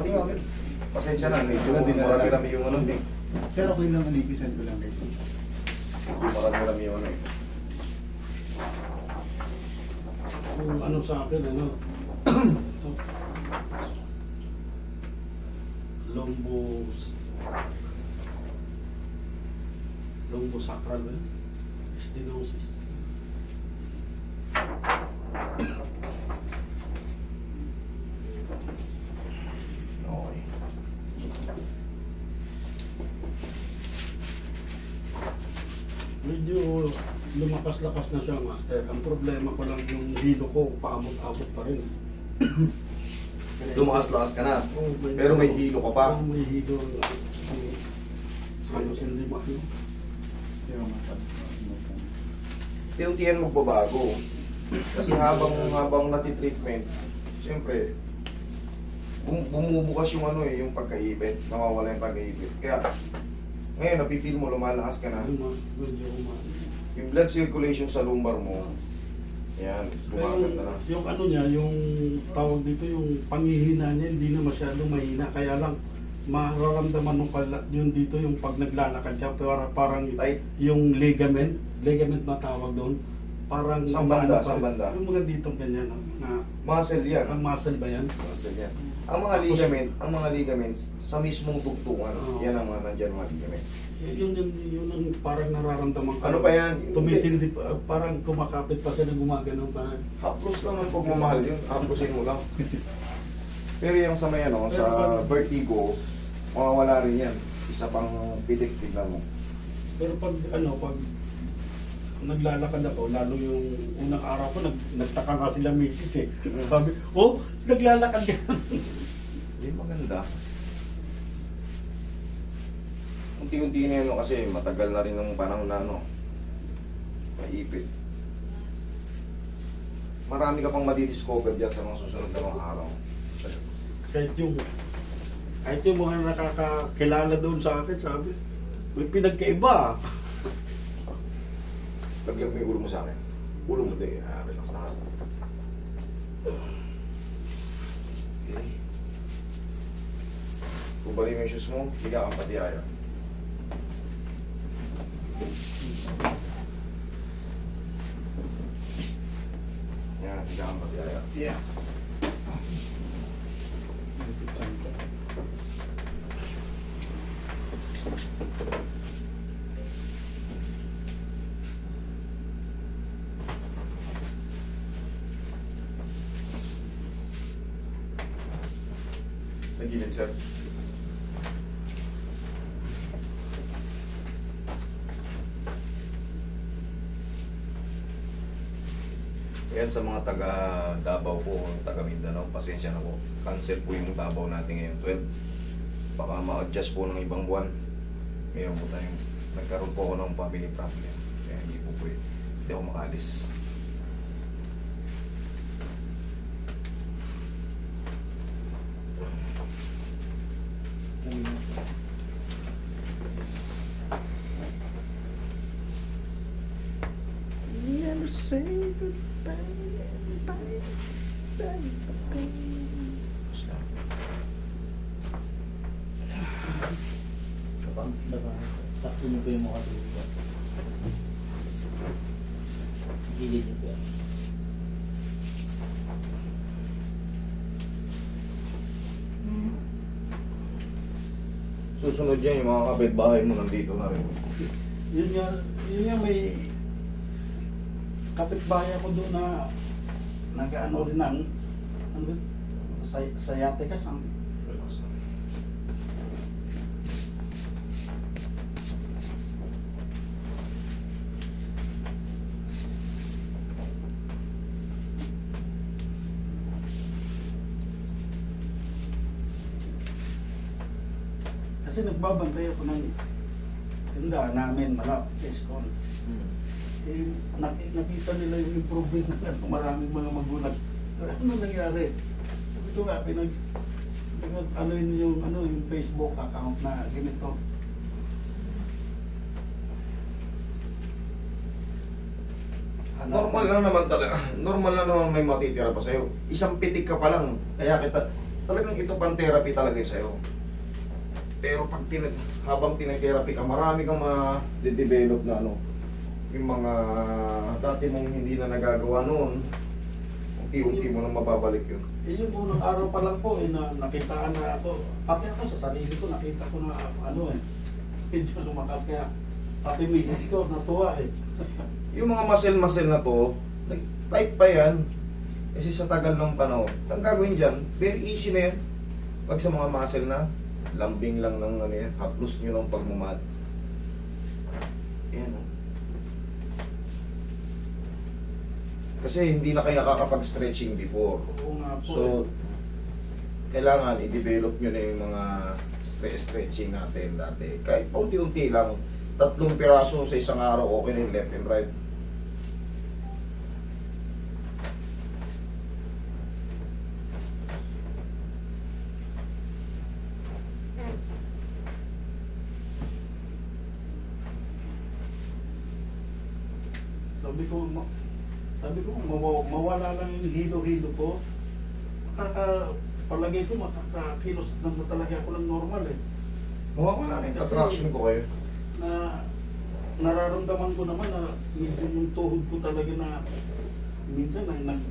Pati nga ulit. Pasensya na, medyo na- marami-rami yung ano, eh. Sir, okay lang, anipisan ko lang dito. Marami-rami yung ano. eh. Kung ano sa akin, ano. Lombo, lombo sacral ba yun? Stenosis. Okay. Medyo lumakas-lakas na siya, master. Ang problema ko lang yung hilo ko, paabot-abot pa rin. Lumakas-lakas ka na. Oo, Pero may hilo ka pa. Oo, may hilo. Halos hindi ma ano. Unti-untihan magbabago. Kasi habang habang nati-treatment, siyempre, bum bumubukas yung ano eh, yung pagkaibit. Nawawala yung pagkaibit. Kaya, ngayon, napipil mo, lumalakas ka na. Medyo umano. Yung blood circulation sa lumbar mo, yan, gumaganda na. Yung ano niya, yung tawag dito, yung panghihina niya, hindi na masyado mahina. Kaya lang, mararamdaman mo pala yun dito, yung pag naglalakad ka, para, parang Tight. yung ligament, ligament na tawag doon, parang... Saan banda? ano pa- Saan banda? Yung mga dito ganyan, na Muscle yan. ang muscle ba yan? Muscle yan. Ang mga ligament, ang mga ligaments, sa mismong tugtungan, Oo. yan ang mga nandyan mga ligaments. Y- Yun, yun, yun, ang parang nararamdaman ko. Ano pa yan? Tumitindi pa, parang kumakapit pa sila gumagano parang Haplos lang ang pagmamahal yun. Haplosin mo lang. Pero yung sa may ano, sa vertigo, mawawala rin yan. Isa pang pitik, tignan mo. Pero pag ano, pag naglalakad ako, lalo yung unang araw ko, nag, nagtaka nga sila misis eh. Sabi, oh, naglalakad ka. Hindi maganda. Unti-unti na yun no, kasi matagal na rin ng panahon na ano, maipit. Marami ka pang madidiscover dyan sa mga susunod na mga araw. kahit yung, kahit yung mga nakakakilala doon sa akin, sabi, may pinagkaiba. Laglag mo yung ulo mo sa akin. Ulo mo, di. Ah, relax na ako. Okay. Kubali mo yung shoes mo, higa kang patiyaya. Yan, higa kang patiyaya. Yeah. Nagilid, sir. Yan sa mga taga Davao po, taga Mindanao, pasensya na po. Cancel po yung Davao natin ngayon, 12. Baka ma-adjust po ng ibang buwan. Mayroon po tayong, nagkaroon po ako ng family problem. Kaya hindi po po hindi ako makalis. Never say goodbye, bye, bye, bye. Basta. Kapag diba, sakto niyo po yung mukha sa bukas. Gilid niyo yan. Susunod yan, yung mga kapitbahay mo nandito na rin. Yun nga, yun nga may kapitbahay ako doon na nag-ano rin ng ano? Say, sayate ka something. Kasi nagbabantay ako ng tindahan namin malapit sa school. Eh, nak- nakita nila yung improvement na ano, maraming mga magulang. Ano nangyari? Ito nga, pinag, pinag ano yun yung, ano, yung Facebook account na ganito. Hanap- Normal lang naman talaga. Normal lang naman may matitira pa sa'yo. Isang pitik ka pa lang. Kaya kita, talagang ito pang therapy talaga sa'yo. Pero pag tin habang tinetherapy ka, marami kang ma-develop na ano, yung mga dati mong hindi na nagagawa noon, unti-unti mo nang mababalik yun. Eh, yung unang araw pa lang po, eh, na, nakitaan na ako, pati ako sa sarili ko, nakita ko na ano eh, medyo lumakas kaya, pati misis ko, natuwa eh. Yung mga muscle-muscle na to, tight pa yan. Kasi sa tagal ng panahon, ang gagawin dyan, very easy na yan. Pag sa mga muscle na, lambing lang ng ano yan, haplos nyo ng pagmamahal. Yan o. Kasi hindi na kayo nakakapag-stretching before. Oo nga po. So, kailangan i-develop nyo na yung mga stre- stretching natin dati. Kahit unti-unti lang, tatlong piraso sa isang araw, okay na yung left and right. Sabi ko, ma, sabi mawa, mawala lang yung hilo-hilo ko. Makaka, palagay ko makakakilos na talaga ako ng normal eh. Mawawala na yung attraction ko kayo. Na nararamdaman ko naman na medyo yung tuhod ko talaga na minsan nang nang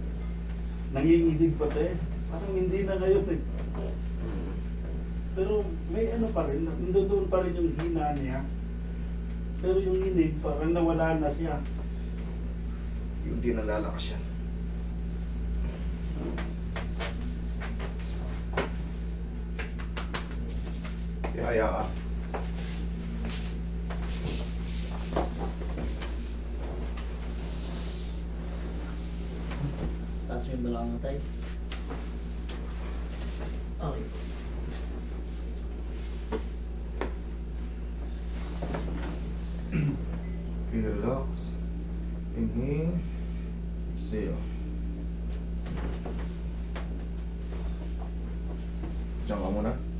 nanginginig pati. Parang hindi na ngayon eh. Pero may ano pa rin, nandoon pa rin yung hina niya. Pero yung inig parang nawala na siya. Yung di nalalakas yan. Kaya ka. Taas mo yung balakang tayo. Okay,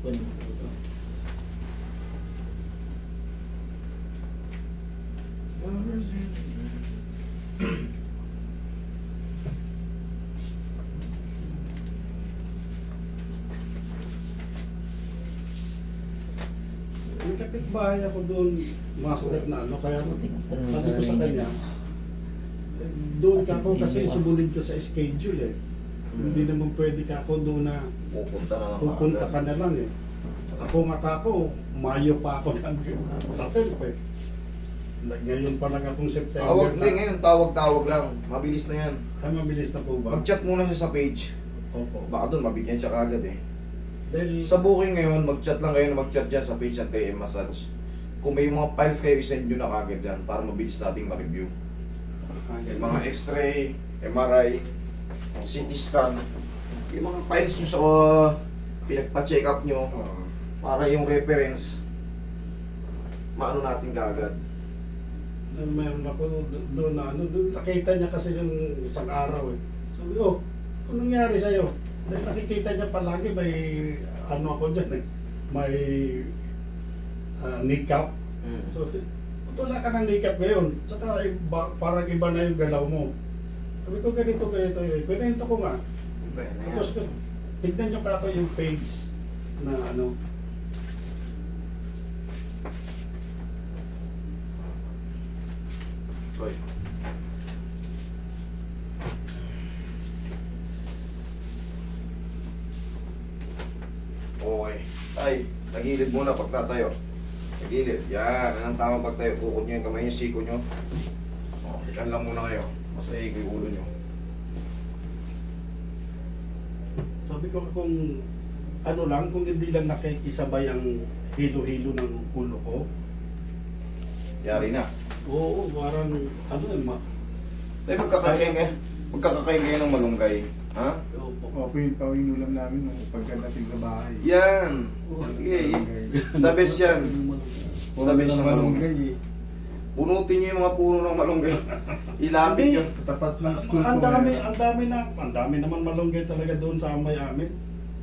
mo po ito. Yung kapitbahay ako doon, master na ano, kaya sabi ko sa kanya, doon ka ako kasi sumunod ka sa schedule eh. Hindi naman pwede ka ako doon na Pupunta na lang pupunta ka na lang eh. Ako nga ka ako, Mayo pa ako nag-hotel eh. Ngayon pa lang akong September. Tawag, hindi ngayon, tawag-tawag lang. Mabilis na yan. Ay, mabilis na po ba? Mag-chat muna siya sa page. Opo. Baka doon, mabigyan siya kagad eh. Dahil Sa booking ngayon, mag-chat lang kayo na mag-chat dyan sa page ng 3M Massage. Kung may mga files kayo, isend nyo na kagad dyan para mabilis nating ma-review. Yung mga x-ray, MRI, CT scan, yung mga files nyo sa uh, pinagpa-check up nyo Oo. para yung reference, maano natin kagad. Doon meron ako do- doon na ano, doon nakita niya kasi yung isang araw eh. Sabi, oh, ano nangyari sa'yo? Dahil nakikita niya palagi may ano ako dyan eh. May uh, kneecap. So, ba't wala ka ng kneecap ngayon? Saka iba, parang iba na yung galaw mo. Sabi ko ganito, ganito eh. Kwento ko nga. Tapos ko, tignan niyo ka ako yung page na ano. Hoy. Okay. Ay, tagilid muna pagtatayo. Tagilid. Yan. Yan ang tamang pagtayo. Tukod nyo yung kamay nyo, siko nyo. Okay, yan lang muna kayo. Masaig yung ulo nyo. Sabi ko kung ano lang, kung hindi lang nakikisabay ang hilo-hilo ng ulo ko, Yari na. oo, parang ano eh, ma... Ay, magkakakain kayo. Magkakakain kayo ng malunggay. Ha? Opo yung pawinulam namin nung pagkadating sa bahay. Yan. Sige. The best yan. The best na malunggay Punutin nyo yung mga puno ng malunggay. Ilapit Hindi. yun. Sa tapat ng school Ang ko. dami, meron. ang dami na, ang dami naman malunggay talaga doon sa amay amin.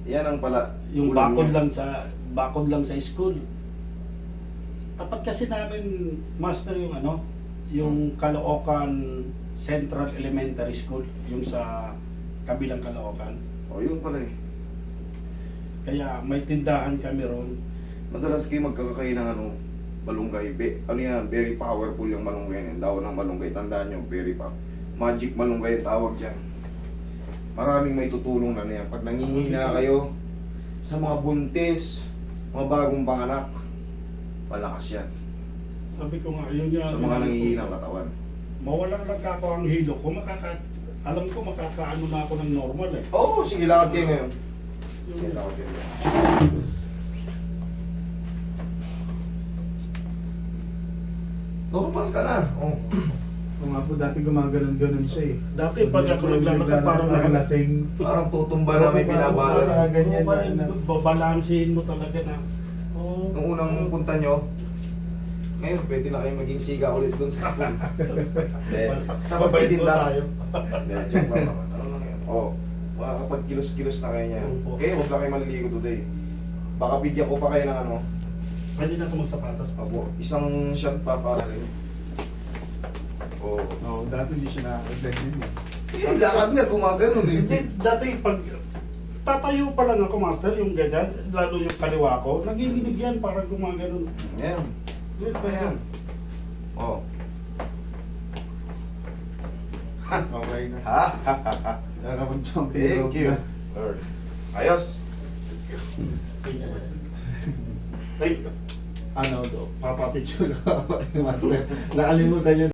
Yan ang pala. Yung ulam bakod lang sa bakod lang sa school. Tapat kasi namin master yung ano, yung Caloocan Central Elementary School, yung sa kabilang Caloocan. O, yun pala eh. Kaya may tindahan kami ron. Madalas kayo magkakakain ng ano, malunggay. Be, ano yan, very powerful yung malunggay yan. Daw ng malunggay, tandaan nyo, very pa. Magic malunggay ang tawag dyan. Maraming may tutulong na niyan. Pag nangihina kayo, sa mga buntis, mga bagong panganak, malakas yan. Sabi ko nga, yun nga. Sa mga nangihinang katawan. Mawala lang ka ako ang hilo ko, makaka, alam ko makakaano na ako ng normal eh. Oo, oh, sige, lakad kayo ngayon. Sige, lakad kayo ngayon. Normal ka na. Oh. Kung nga po dati gumaganon-ganon siya eh. Dati pag ako naglalakad, parang nakalasing. Parang tutumba na may Parang binabalance. sa ganyan na- ba- babalansin mo talaga na. Oh, Nung unang punta nyo, ngayon pwede na kayo maging siga ulit dun sa school. Eh, sa lang. tayo. Hindi, joke lang naman. Ano lang yan? Oo. Makakapag kilos-kilos na kayo niya. Okay, huwag lang kayo maliligo today. Baka bigyan ko pa kayo ng ano, Pwede na ako magsapatas. abo, isang shot pa para rin. Oo. Oo, dati hindi siya nakakaganda eh. Eh, lakad na, gumaganon eh. Hindi, dati pag tatayo pa lang ako, master, yung ganyan, lalo yung kaliwa ko, nagiginig yan, parang gumaganon. Yan. Yun pa yan. Oo. Okay na. Ha? ha, ha, ha. Thank you. Ayos. Thank you. Ano do? Papapicture ka Master. Nakalimutan niyo